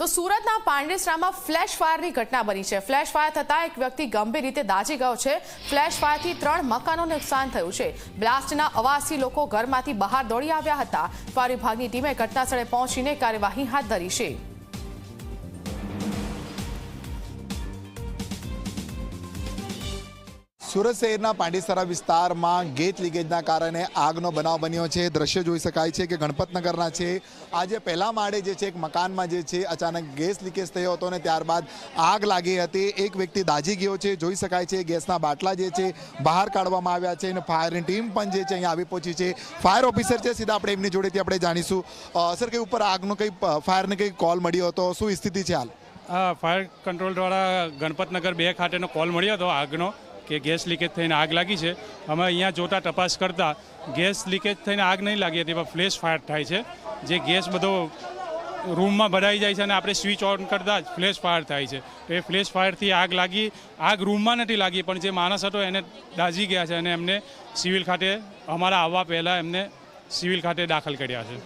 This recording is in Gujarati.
તો સુરતના પાંડેસરામાં ફ્લેશ ફાયરની ઘટના બની છે. ફ્લેશ ફાયર થતાં એક વ્યક્તિ ગંભીર રીતે દાજી ગયો છે. ફ્લેશ ફાયરથી ત્રણ મકાનોને નુકસાન થયું છે. બ્લાસ્ટના અવાજથી લોકો ઘરમાંથી બહાર દોડી આવ્યા હતા. ફાયર વિભાગની ટીમે ઘટનાસ્થળે પહોંચીને કાર્યવાહી હાથ ધરી છે. સુરત શહેરના પાંડેસરા વિસ્તારમાં ગેસ લીકેજના કારણે આગનો બનાવ બન્યો છે. દ્રશ્ય જોઈ શકાય છે કે ગણપતનગરના છે. આજે પહેલા માળે જે છે, એક મકાનમાં જે છે, અચાનક ગેસ લીકેજ થયો હતો અને ત્યારબાદ આગ લાગી હતી. એક વ્યક્તિ દાઝી ગયો છે. જોઈ શકાય છે ગેસના બાટલા જે છે, બહાર કાઢવામાં આવ્યા છે અને ફાયરની ટીમ પણ જે છે અહીંયા આવી પહોંચી છે. ફાયર ઓફિસર છે, સીધા આપણે એમની જોડેથી આપણે જાણીશું. સર, કઈ ઉપર આગનો કઈ ફાયરને કઈ કોલ મળ્યો હતો? શું સ્થિતિ છે હાલ? ફાયર કંટ્રોલ દ્વારા ગણપતનગર બે ખાતેનો કોલ મળ્યો હતો આગનો. કે ગેસ લીકેજ થઈને આગ લાગી છે. અમે અહીંયા જોતા તપાસ કરતાં ગેસ લીકેજ થઈને આગ નહીં લાગી હતી ફ્લેશ ફાયર થાય છે. જે ગેસ બધો રૂમમાં ભરાઈ જાય છે અને આપણે સ્વિચ ઓન કરતાં જ ફ્લેશ ફાયર થાય છે. તો એ ફ્લેશ ફાયરથી આગ લાગી, આગ રૂમમાં નથી લાગી, પણ જે માણસ હતો એને દાઝી ગયા છે અને એમને સિવિલ ખાતે અમારા આવવા પહેલાં એમને સિવિલ ખાતે દાખલ કર્યા છે.